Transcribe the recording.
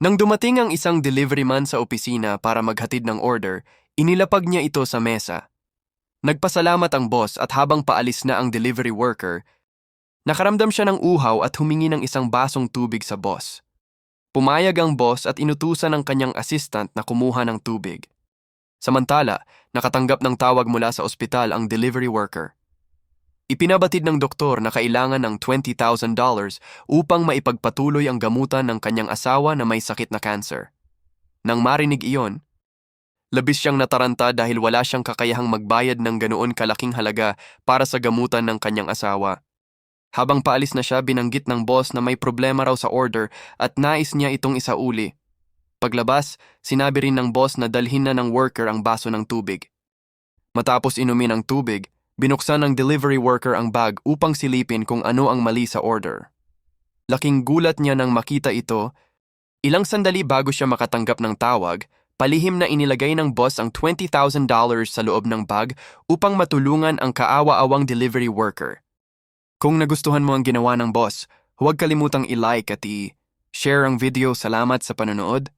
Nang dumating ang isang delivery man sa opisina para maghatid ng order, inilapag niya ito sa mesa. Nagpasalamat ang boss at habang paalis na ang delivery worker, nakaramdam siya ng uhaw at humingi ng isang basong tubig sa boss. Pumayag ang boss at inutusan ng kanyang assistant na kumuha ng tubig. Samantala, nakatanggap ng tawag mula sa ospital ang delivery worker. Ipinabatid ng doktor na kailangan ng $20,000 upang maipagpatuloy ang gamutan ng kanyang asawa na may sakit na cancer. Nang marinig iyon, labis siyang nataranta dahil wala siyang kakayahang magbayad ng ganoon kalaking halaga para sa gamutan ng kanyang asawa. Habang paalis na siya, binanggit ng boss na may problema raw sa order at nais niya itong isauli. Paglabas, sinabi rin ng boss na dalhin na ng worker ang baso ng tubig. Matapos inumin ang tubig, binuksan ng delivery worker ang bag upang silipin kung ano ang mali sa order. Laking gulat niya nang makita ito. Ilang sandali bago siya makatanggap ng tawag, palihim na inilagay ng boss ang $20,000 sa loob ng bag upang matulungan ang kaawa-awang delivery worker. Kung nagustuhan mo ang ginawa ng boss, huwag kalimutang i-like at i-share ang video. Salamat sa panonood.